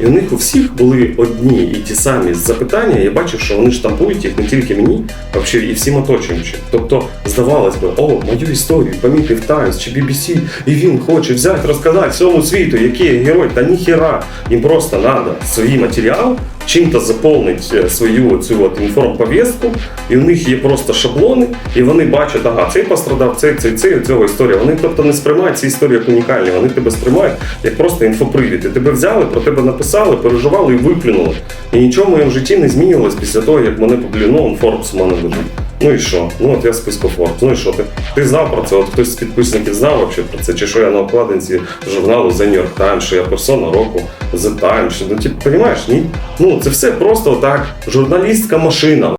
І у них у всіх були одні і ті самі запитання. Я бачив, що вони штампують їх не тільки мені, а ще і всім оточуючим. Тобто, здавалось би, о, мою історію помітив Times чи BBC, і він хоче взяти, розказати всьому світу, який я герой, та ніхіра. Їм просто треба свій матеріал чим-то заповнити свою цю от інформповістку, і у них є просто шаблони, і вони бачать, ага, цей пострадав, цей, цей, цей, цього історія. Вони тобто не сприймають ці історії як унікальні, вони тебе сприймають як просто інфопривід. І тебе взяли, про тебе написали, переживали і виплюнули. І нічого в моєму житті не змінилось після того, як мене публікував Форбс у мене лежить. Ну і що? Ну от я списку Форбс. Ну і що? Ти, ти знав про це? От хтось з підписників знав вообще про це? Чи що я на обкладинці журналу The New York Times, що я персона року The Times? Ну, ти розумієш, ні? Ну це все просто так, журналістська машина.